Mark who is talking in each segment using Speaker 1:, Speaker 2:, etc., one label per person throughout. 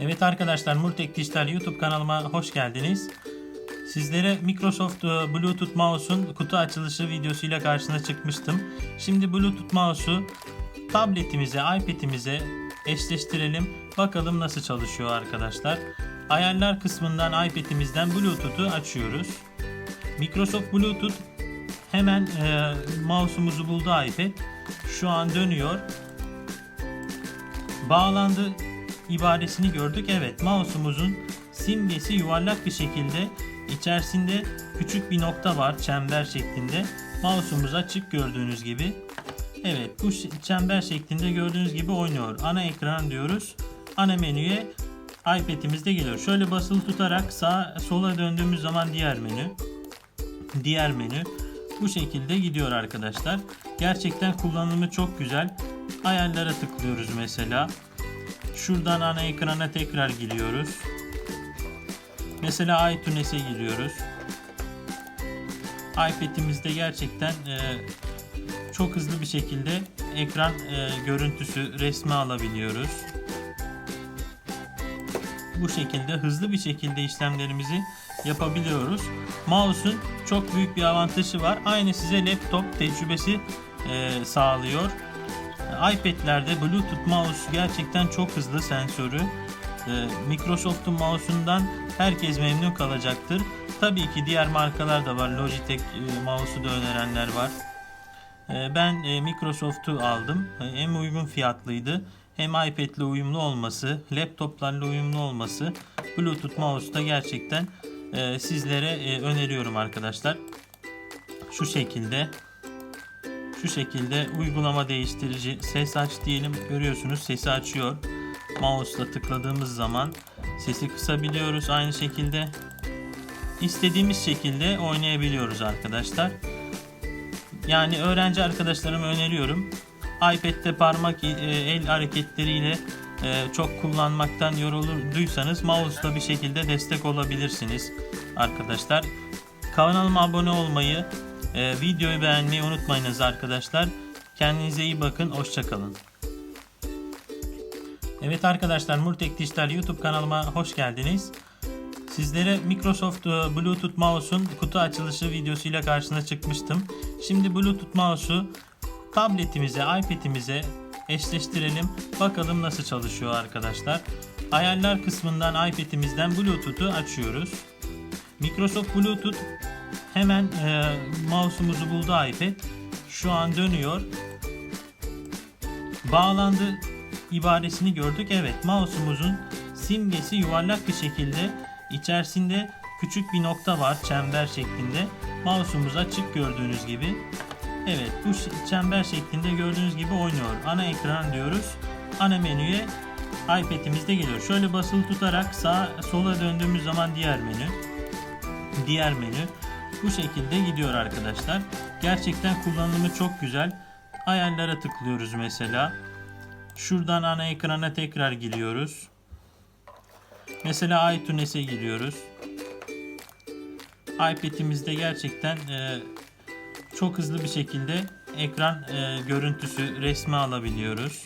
Speaker 1: Evet arkadaşlar Multek Dijital YouTube kanalıma hoş geldiniz. Sizlere Microsoft e, Bluetooth mouse'un kutu açılışı videosuyla karşına çıkmıştım. Şimdi Bluetooth mouse'u tabletimize, iPad'imize eşleştirelim. Bakalım nasıl çalışıyor arkadaşlar. Ayarlar kısmından iPad'imizden Bluetooth'u açıyoruz. Microsoft Bluetooth hemen e, mouse'umuzu buldu iPad. Şu an dönüyor. Bağlandı ibaresini gördük. Evet mouse'umuzun simgesi yuvarlak bir şekilde içerisinde küçük bir nokta var çember şeklinde. Mouse'umuz açık gördüğünüz gibi. Evet bu çember şeklinde gördüğünüz gibi oynuyor. Ana ekran diyoruz. Ana menüye iPad'imizde geliyor. Şöyle basılı tutarak sağa sola döndüğümüz zaman diğer menü. Diğer menü. Bu şekilde gidiyor arkadaşlar. Gerçekten kullanımı çok güzel. Ayarlara tıklıyoruz mesela. Şuradan ana ekrana tekrar giriyoruz. Mesela iTunes'e giriyoruz. iPad'imizde gerçekten e, çok hızlı bir şekilde ekran e, görüntüsü resmi alabiliyoruz. Bu şekilde hızlı bir şekilde işlemlerimizi yapabiliyoruz. Mouse'un çok büyük bir avantajı var. Aynı size laptop tecrübesi e, sağlıyor. iPad'lerde Bluetooth mouse gerçekten çok hızlı sensörü. Ee, Microsoft'un mouse'undan herkes memnun kalacaktır. Tabii ki diğer markalar da var. Logitech e, mouse'u da önerenler var. Ee, Ben e, Microsoft'u aldım. E, Hem uygun fiyatlıydı hem iPad'le uyumlu olması, laptoplarla uyumlu olması Bluetooth mouse'da gerçekten e, sizlere öneriyorum arkadaşlar. Şu şekilde şu şekilde uygulama değiştirici ses aç diyelim. Görüyorsunuz sesi açıyor. Mouse'la tıkladığımız zaman sesi kısabiliyoruz aynı şekilde. İstediğimiz şekilde oynayabiliyoruz arkadaşlar. Yani öğrenci arkadaşlarıma öneriyorum. iPad'de parmak e, el hareketleriyle e, çok kullanmaktan yorulduysanız mouse'la bir şekilde destek olabilirsiniz arkadaşlar. Kanalıma abone olmayı ee, videoyu beğenmeyi unutmayınız arkadaşlar. Kendinize iyi bakın. Hoşçakalın. Evet arkadaşlar Murtek Dijital YouTube kanalıma hoş geldiniz. Sizlere Microsoft e, Bluetooth mouse'un kutu açılışı videosuyla karşına çıkmıştım. Şimdi Bluetooth mouse'u tabletimize, iPad'imize eşleştirelim. Bakalım nasıl çalışıyor arkadaşlar. Ayarlar kısmından iPad'imizden Bluetooth'u açıyoruz. Microsoft Bluetooth hemen e, mouse'umuzu buldu iPad. Şu an dönüyor. Bağlandı ibaresini gördük. Evet mouse'umuzun simgesi yuvarlak bir şekilde içerisinde küçük bir nokta var çember şeklinde. Mouse'umuz açık gördüğünüz gibi. Evet bu çember şeklinde gördüğünüz gibi oynuyor. Ana ekran diyoruz. Ana menüye iPad'imizde geliyor. Şöyle basılı tutarak sağa sola döndüğümüz zaman diğer menü. Diğer menü bu şekilde gidiyor arkadaşlar. Gerçekten kullanımı çok güzel. Ayarlara tıklıyoruz mesela. Şuradan ana ekrana tekrar giriyoruz. Mesela iTunes'e giriyoruz. iPad'imizde gerçekten e, çok hızlı bir şekilde ekran e, görüntüsü resmi alabiliyoruz.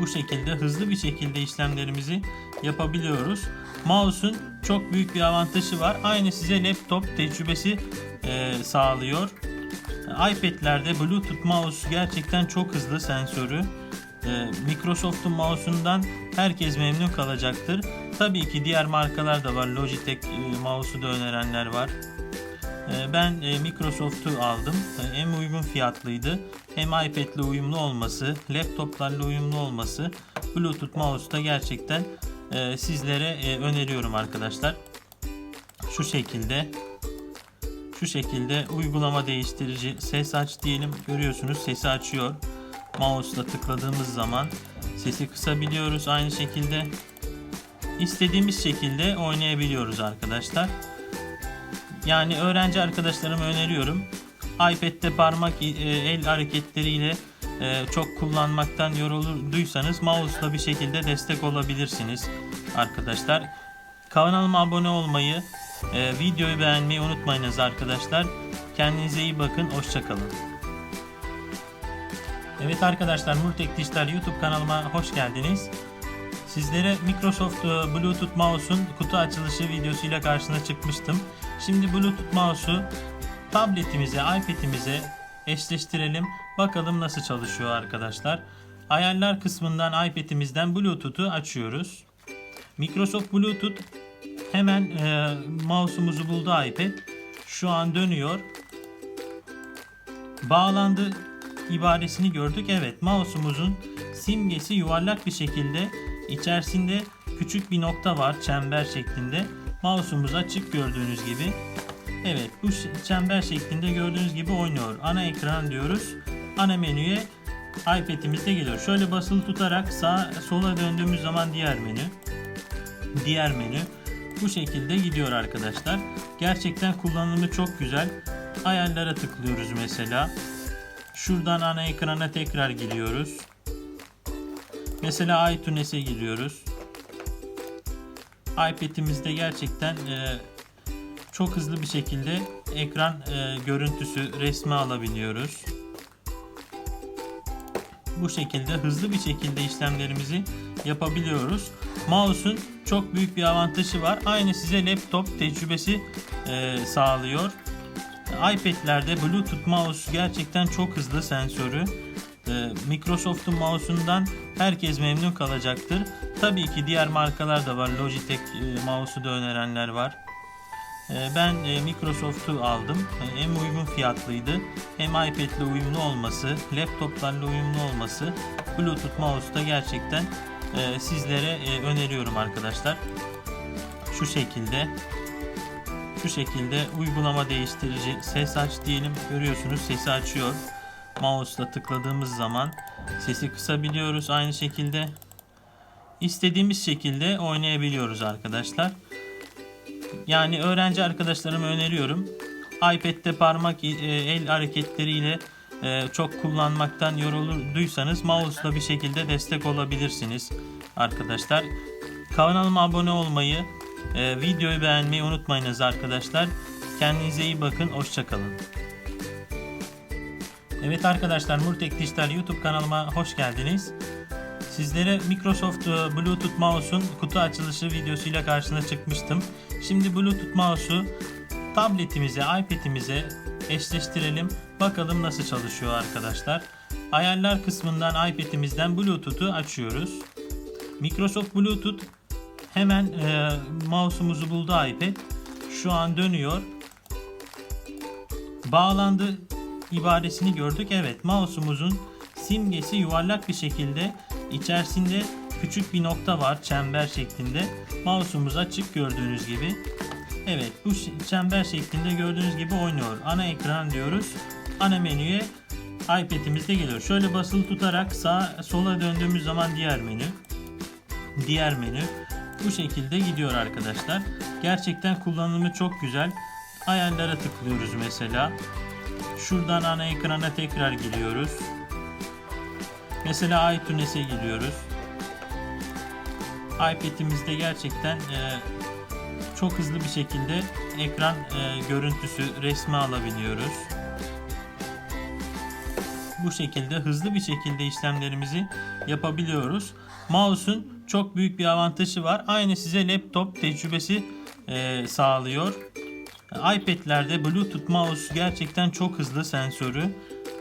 Speaker 1: Bu şekilde hızlı bir şekilde işlemlerimizi yapabiliyoruz. Mouse'un çok büyük bir avantajı var. Aynı size laptop tecrübesi e, sağlıyor. iPad'lerde Bluetooth mouse gerçekten çok hızlı sensörü. E, Microsoft'un mouse'undan herkes memnun kalacaktır. Tabii ki diğer markalar da var. Logitech e, mouse'u da önerenler var. E, Ben e, Microsoft'u aldım. E, Hem uygun fiyatlıydı hem iPad'le uyumlu olması, laptoplarla uyumlu olması Bluetooth mouse'da gerçekten e, sizlere e, öneriyorum arkadaşlar. Şu şekilde şu şekilde uygulama değiştirici ses aç diyelim görüyorsunuz sesi açıyor. Mouse'la tıkladığımız zaman sesi kısabiliyoruz aynı şekilde. istediğimiz şekilde oynayabiliyoruz arkadaşlar. Yani öğrenci arkadaşlarıma öneriyorum. iPad'de parmak e, el hareketleriyle çok kullanmaktan yorulduysanız mouse'la bir şekilde destek olabilirsiniz arkadaşlar. Kanalıma abone olmayı, e, videoyu beğenmeyi unutmayınız arkadaşlar. Kendinize iyi bakın. Hoşçakalın. Evet arkadaşlar Murtek Dijital YouTube kanalıma hoş geldiniz. Sizlere Microsoft e, Bluetooth mouse'un kutu açılışı videosuyla karşına çıkmıştım. Şimdi Bluetooth mouse'u tabletimize, iPad'imize eşleştirelim. Bakalım nasıl çalışıyor arkadaşlar. Ayarlar kısmından iPad'imizden Bluetooth'u açıyoruz. Microsoft Bluetooth hemen e, mouse'umuzu buldu iPad. Şu an dönüyor. Bağlandı ibaresini gördük. Evet mouse'umuzun simgesi yuvarlak bir şekilde içerisinde küçük bir nokta var çember şeklinde. Mouse'umuz açık gördüğünüz gibi. Evet bu çember şeklinde gördüğünüz gibi oynuyor. Ana ekran diyoruz. Ana menüye iPad'imizde geliyor. Şöyle basılı tutarak sağ sola döndüğümüz zaman diğer menü. Diğer menü. Bu şekilde gidiyor arkadaşlar. Gerçekten kullanımı çok güzel. Ayarlara tıklıyoruz mesela. Şuradan ana ekrana tekrar giriyoruz. Mesela iTunes'e giriyoruz. iPad'imizde gerçekten e, çok hızlı bir şekilde ekran e, görüntüsü resmi alabiliyoruz. Bu şekilde hızlı bir şekilde işlemlerimizi yapabiliyoruz. Mouse'un çok büyük bir avantajı var. Aynı size laptop tecrübesi e, sağlıyor. iPad'lerde Bluetooth mouse gerçekten çok hızlı sensörü. Ee, Microsoft'un mouse'undan herkes memnun kalacaktır. Tabii ki diğer markalar da var. Logitech e, mouse'u da önerenler var. Ee, Ben e, Microsoft'u aldım. E, Hem uygun fiyatlıydı, hem iPad'le uyumlu olması, laptoplarla uyumlu olması Bluetooth mouse'da gerçekten e, sizlere e, öneriyorum arkadaşlar. Şu şekilde şu şekilde uygulama değiştirici ses aç diyelim görüyorsunuz sesi açıyor mouse'la tıkladığımız zaman sesi kısabiliyoruz aynı şekilde istediğimiz şekilde oynayabiliyoruz arkadaşlar yani öğrenci arkadaşlarıma öneriyorum iPad'de parmak e, el hareketleriyle e, çok kullanmaktan yorulduysanız mouse'la bir şekilde destek olabilirsiniz arkadaşlar kanalıma abone olmayı ee, videoyu beğenmeyi unutmayınız arkadaşlar. Kendinize iyi bakın. Hoşçakalın. Evet arkadaşlar Murtek Dijital YouTube kanalıma hoş geldiniz. Sizlere Microsoft e, Bluetooth mouse'un kutu açılışı videosuyla karşına çıkmıştım. Şimdi Bluetooth mouse'u tabletimize, iPad'imize eşleştirelim. Bakalım nasıl çalışıyor arkadaşlar. Ayarlar kısmından iPad'imizden Bluetooth'u açıyoruz. Microsoft Bluetooth Hemen e, mouse'umuzu buldu iPad. Şu an dönüyor. Bağlandı ibaresini gördük. Evet mouse'umuzun simgesi yuvarlak bir şekilde içerisinde küçük bir nokta var çember şeklinde. Mouse'umuz açık gördüğünüz gibi. Evet bu çember şeklinde gördüğünüz gibi oynuyor. Ana ekran diyoruz. Ana menüye iPad'imizde geliyor. Şöyle basılı tutarak sağ sola döndüğümüz zaman diğer menü. Diğer menü bu şekilde gidiyor arkadaşlar. Gerçekten kullanımı çok güzel. Ayarlara tıklıyoruz mesela. Şuradan ana ekrana tekrar giriyoruz. Mesela iTunes'e giriyoruz. iPad'imizde gerçekten e, çok hızlı bir şekilde ekran e, görüntüsü resmi alabiliyoruz. Bu şekilde hızlı bir şekilde işlemlerimizi yapabiliyoruz. Mouse'un çok büyük bir avantajı var. Aynı size laptop tecrübesi e, sağlıyor. iPad'lerde Bluetooth mouse gerçekten çok hızlı sensörü.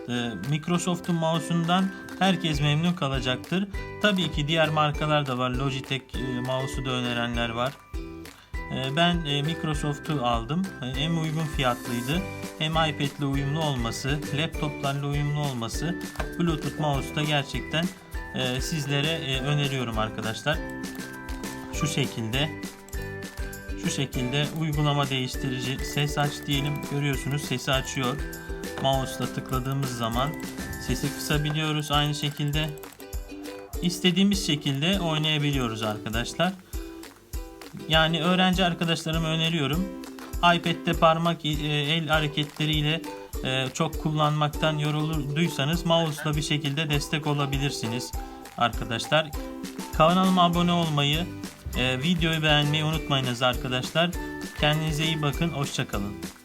Speaker 1: E, Microsoft'un mouse'undan herkes memnun kalacaktır. Tabii ki diğer markalar da var. Logitech e, mouse'u da önerenler var. E, Ben e, Microsoft'u aldım. Hem uygun fiyatlıydı, hem iPad'le uyumlu olması, laptoplarla uyumlu olması Bluetooth mouse'da gerçekten e, sizlere öneriyorum arkadaşlar. Şu şekilde şu şekilde uygulama değiştirici ses aç diyelim görüyorsunuz sesi açıyor. Mouse'la tıkladığımız zaman sesi kısabiliyoruz aynı şekilde. İstediğimiz şekilde oynayabiliyoruz arkadaşlar. Yani öğrenci arkadaşlarıma öneriyorum. iPad'de parmak e, el hareketleriyle e, çok kullanmaktan yorulduysanız mouse'la bir şekilde destek olabilirsiniz arkadaşlar. Kanalıma abone olmayı, e, videoyu beğenmeyi unutmayınız arkadaşlar. Kendinize iyi bakın. Hoşçakalın.